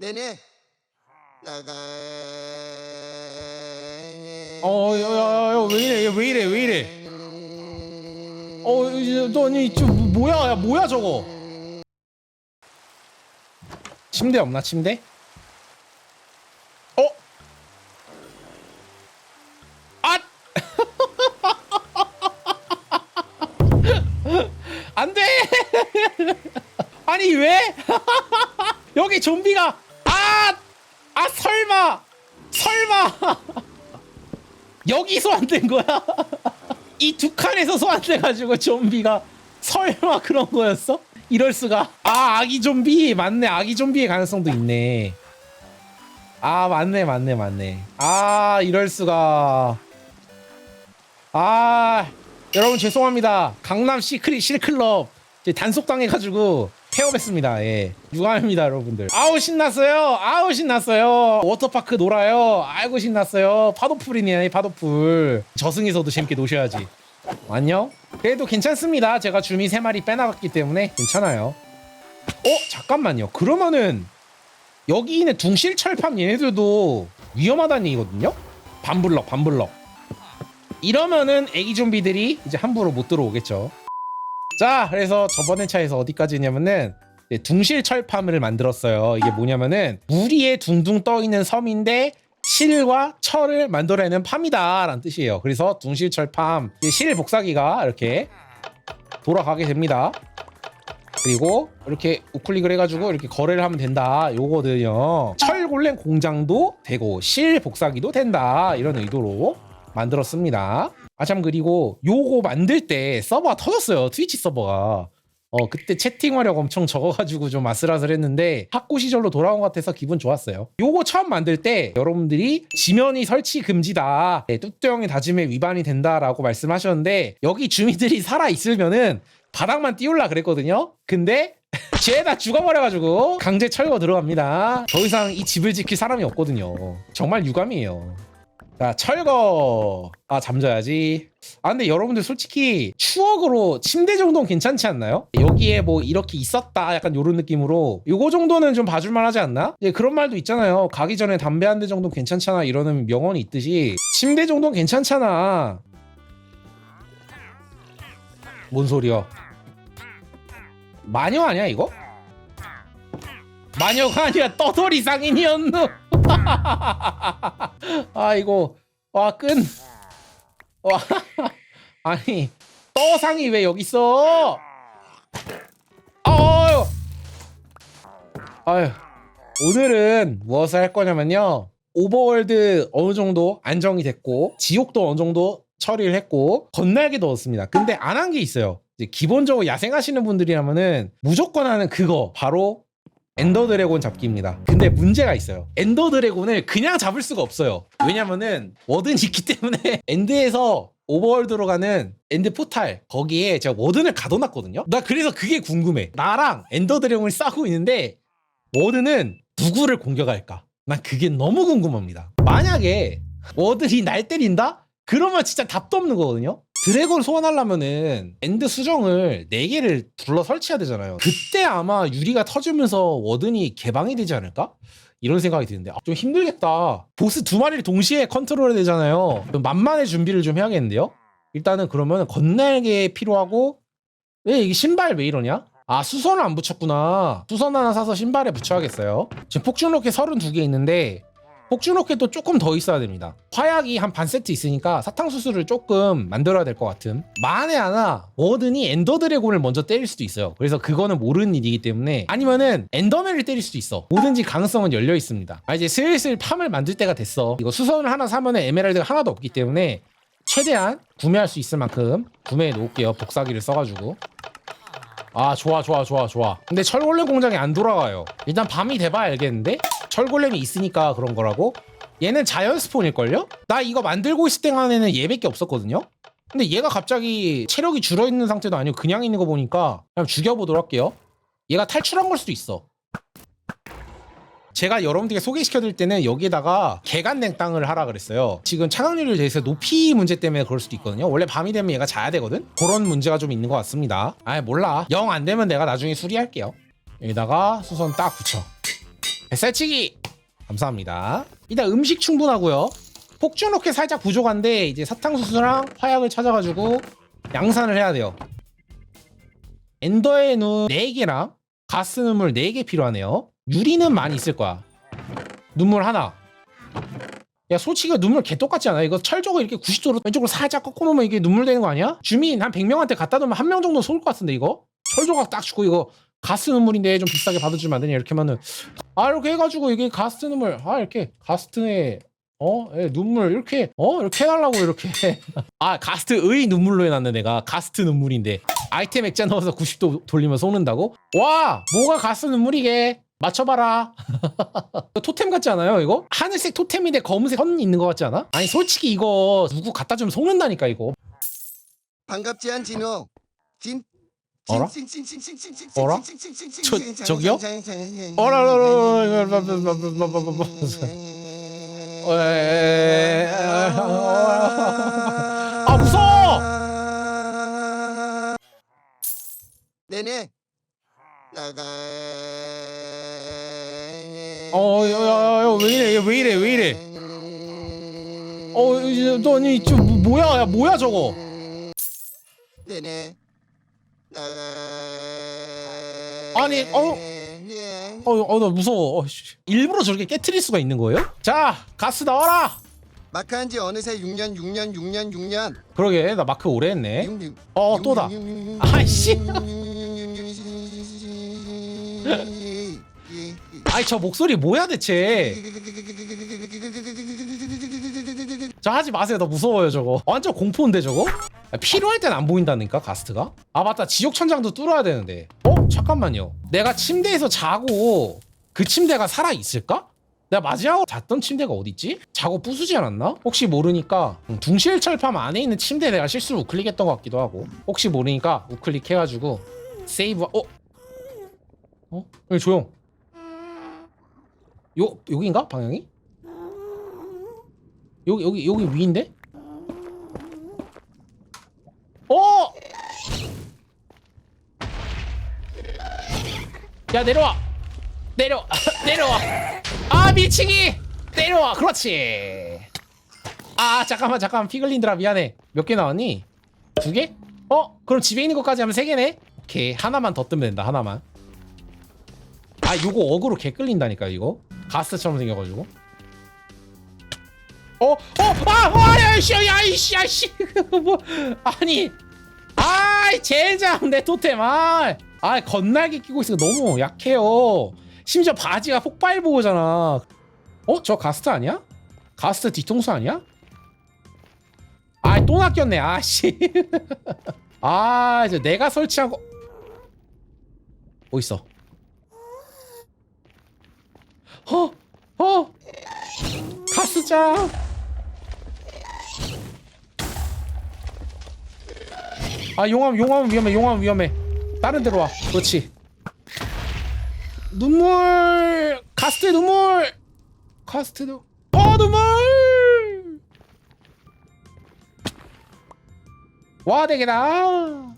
네네. 어, 야, 야, 야, 왜 이래, 왜 이래, 왜 이래. 어, 이제 너 아니, 저 뭐야, 야, 뭐야 저거. 침대 없나, 침대? 어? 아! 안 돼! 아니, 왜? 여기 좀비가! 설마! 여기 소환된 거야? 이 두 칸에서 소환돼가지고 좀비가 설마 그런 거였어? 이럴 수가? 아 아기 좀비 맞네 아기 좀비의 가능성도 있네. 아 맞네 맞네 맞네. 아 이럴 수가. 아 여러분 죄송합니다. 강남 시크릿 실클럽 이제 단속 당해가지고 폐업했습니다. 예 유감입니다 여러분들. 아우 신났어요. 아우 신났어요. 워터파크 놀아요. 아이고 신났어요. 파도풀이네 파도풀. 저승에서도 재밌게 노셔야지. 안녕. 그래도 괜찮습니다. 제가 주미 세 마리 빼나갔기 때문에 괜찮아요. 어 잠깐만요. 그러면은 여기 있는 둥실철팜 얘네들도 위험하다는 얘기거든요. 반블럭 반블럭. 이러면은 애기 좀비들이 이제 함부로 못 들어오겠죠. 자, 그래서 저번 회차에서 어디까지냐면은 이제 둥실철팜을 만들었어요. 이게 뭐냐면은 물 위에 둥둥 떠 있는 섬인데 실과 철을 만들어내는 팜이다라는 뜻이에요. 그래서 둥실 철팜 이제 실 복사기가 이렇게 돌아가게 됩니다. 그리고 이렇게 우클릭을 해가지고 이렇게 거래를 하면 된다. 요거든요. 철골렘 공장도 되고 실 복사기도 된다. 이런 의도로 만들었습니다. 아참 그리고 요거 만들 때 서버가 터졌어요. 트위치 서버가. 어 그때 채팅 화력 엄청 적어가지고 좀 아슬아슬했는데 학고 시절로 돌아온 것 같아서 기분 좋았어요. 요거 처음 만들 때 여러분들이 지면이 설치 금지다, 네, 뚜뚜형의 다짐에 위반이 된다라고 말씀하셨는데 여기 주민들이 살아 있으면은 바닥만 띄울라 그랬거든요. 근데 쟤다 죽어버려가지고 강제 철거 들어갑니다. 더 이상 이 집을 지킬 사람이 없거든요. 정말 유감이에요. 자 철거 아 잠자야지 아 근데 여러분들 솔직히 추억으로 침대 정도는 괜찮지 않나요? 여기에 뭐 이렇게 있었다 약간 요런 느낌으로 요거 정도는 좀 봐줄만 하지 않나? 예, 그런 말도 있잖아요 가기 전에 담배 한 대 정도 괜찮잖아 이러는 명언이 있듯이 침대 정도는 괜찮잖아 뭔 소리야 마녀 아니야 이거? 마녀가 아니라 떠돌이 상인이었노 아 이거 와끈. 와 아니 떠상이 왜 여기 있어? 아유. 아유 오늘은 무엇을 할 거냐면요. 오버월드 어느 정도 안정이 됐고 지옥도 어느 정도 처리를 했고 건날개도 얻었습니다. 근데 안 한 게 있어요. 기본적으로 야생하시는 분들이라면은 무조건 하는 그거. 바로 엔더 드래곤 잡기입니다. 근데 문제가 있어요. 엔더 드래곤을 그냥 잡을 수가 없어요. 왜냐면은 워든이 있기 때문에 엔드에서 오버월드로 가는 엔드 포탈 거기에 제가 워든을 가둬놨거든요. 나 그래서 그게 궁금해. 나랑 엔더 드래곤이 싸우고 있는데 워든은 누구를 공격할까? 난 그게 너무 궁금합니다. 만약에 워든이 날 때린다? 그러면 진짜 답도 없는 거거든요. 드래곤 소환하려면은 엔드 수정을 4개를 둘러 설치해야 되잖아요. 그때 아마 유리가 터지면서 워든이 개방이 되지 않을까? 이런 생각이 드는데 아, 좀 힘들겠다. 보스 두 마리를 동시에 컨트롤해야 되잖아요. 좀 만만의 준비를 좀 해야겠는데요. 일단은 그러면 건날개 필요하고 왜 이게 신발 왜 이러냐? 아 수선을 안 붙였구나. 수선 하나 사서 신발에 붙여야겠어요. 지금 폭죽 로켓 32개 있는데 폭주 로켓도 조금 더 있어야 됩니다. 화약이 한 반 세트 있으니까 사탕수수를 조금 만들어야 될 것 같음. 만에 하나 워든이 엔더 드래곤을 먼저 때릴 수도 있어요. 그래서 그거는 모르는 일이기 때문에 아니면은 엔더맨을 때릴 수도 있어. 뭐든지 가능성은 열려 있습니다. 아 이제 슬슬 팜을 만들 때가 됐어. 이거 수선을 하나 사면은 에메랄드가 하나도 없기 때문에 최대한 구매할 수 있을 만큼 구매해 놓을게요. 복사기를 써가지고. 아 좋아 좋아 좋아 좋아 근데 철골렘 공장이 안 돌아가요 일단 밤이 돼봐야 알겠는데 철골렘이 있으니까 그런 거라고 얘는 자연 스폰일걸요? 나 이거 만들고 있을 때간에는 얘밖에 없었거든요 근데 얘가 갑자기 체력이 줄어있는 상태도 아니고 그냥 있는 거 보니까 그냥 죽여보도록 할게요 얘가 탈출한 걸 수도 있어 제가 여러분들께 소개시켜드릴 때는 여기에다가 개간냉 땅을 하라 그랬어요. 지금 차강률에 대해서 높이 문제 때문에 그럴 수도 있거든요. 원래 밤이 되면 얘가 자야 되거든. 그런 문제가 좀 있는 것 같습니다. 아 몰라. 영 안 되면 내가 나중에 수리할게요. 여기다가 수선 딱 붙여. 뱃살치기. 감사합니다. 일단 음식 충분하고요. 폭주 로켓 살짝 부족한데 이제 사탕수수랑 화약을 찾아가지고 양산을 해야 돼요. 엔더의 눈 4개랑 가스 눈물 4개 필요하네요. 유리는 많이 있을 거야. 눈물 하나. 야 솔직히 눈물 개 똑같지 않아? 이거 철저고 이렇게 90도로 왼쪽으로 살짝 꺾어놓으면 이게 눈물 되는 거 아니야? 주민 한 100명한테 갖다 놓으면 한 명 정도 쏠 것 같은데 이거? 철조각 딱 주고 이거 가스 눈물인데 좀 비싸게 받아주면 안 되냐 이렇게 하면은 아 이렇게 해가지고 이게 가스 눈물 아 이렇게 가스트에 어 예, 눈물 이렇게 어 이렇게 해달라고 이렇게 아 가스트의 눈물로 해놨네 내가 가스트 눈물인데 아이템 액자 넣어서 90도 돌리면 쏘는다고? 와 뭐가 가스 눈물이게 맞춰봐라 토템 같지 않아요 이거? 하늘색 토템인데 검은색 선 있는 것 같지 않아? 아니 솔직히 이거 누구 갖다 주면 속는다니까 이거 반갑지 않 진호. 진. 어라? 어라? 저, 저기요? 어라, 어라, 어라, 어라, 어라, 아, 무서워! 네네. 나가. 어, 어 야, 야, 야, 왜 이래, 왜 이래, 왜 이래. 어, 너, 너, 너, 너, 뭐야, 야, 뭐야, 저거. 네네. 아니, 어? 예. 어어나 무서워 어, 씨. 일부러 저렇게 깨트릴 수가 있는 거예요? 자 가스 나와라 마크한 지 어느새 6년 6년 6년 6년. 그러게 나 마크 오래 했네 6년. 어 또다 아이씨 아이 저 목소리 뭐야 대체 저 하지 마세요 나 무서워요 저거 완전 공포인데 저거 아, 필요할 땐 안 보인다니까 가스트가 아 맞다 지옥 천장도 뚫어야 되는데 어 잠깐만요 내가 침대에서 자고 그 침대가 살아 있을까? 내가 마지막으로 잤던 침대가 어딨지? 자고 부수지 않았나? 혹시 모르니까 음, 둥실철팜 안에 있는 침대 내가 실수로 우클릭했던 것 같기도 하고 혹시 모르니까 우클릭 해가지고 세이브 어? 어? 여기 조용 요 여기인가 방향이? 여기 여기 여기 위인데? 어! 야 내려와 내려 내려와 아 밀치기 내려와 그렇지 아 잠깐만 잠깐만 피글린들아 미안해 몇 개 나왔니? 두 개? 어? 그럼 집에 있는 것까지 하면 세 개네? 오케이 하나만 더 뜨면 된다 하나만 아 요거 어그로 개 끌린다니까 이거 가스처럼 생겨가지고 어? 어? 아! 와! 야이씨! 야이씨! 야이씨! 뭐 아니 아이 젠장 내 토템 아! 아 건날개 끼고 있으니까 너무 약해요 심지어 바지가 폭발 보호잖아 어? 저 가스트 아니야? 가스트 뒤통수 아니야? 아또 낚였네 아씨 아 이제 내가 설치하고 어딨어 어? 어? 가스장 아 용암 용암 위험해 용암 위험해. 다른 데로 와. 그렇지. 눈물! 가스트 눈물! 가스트 눈 어, 눈물! 와 되게다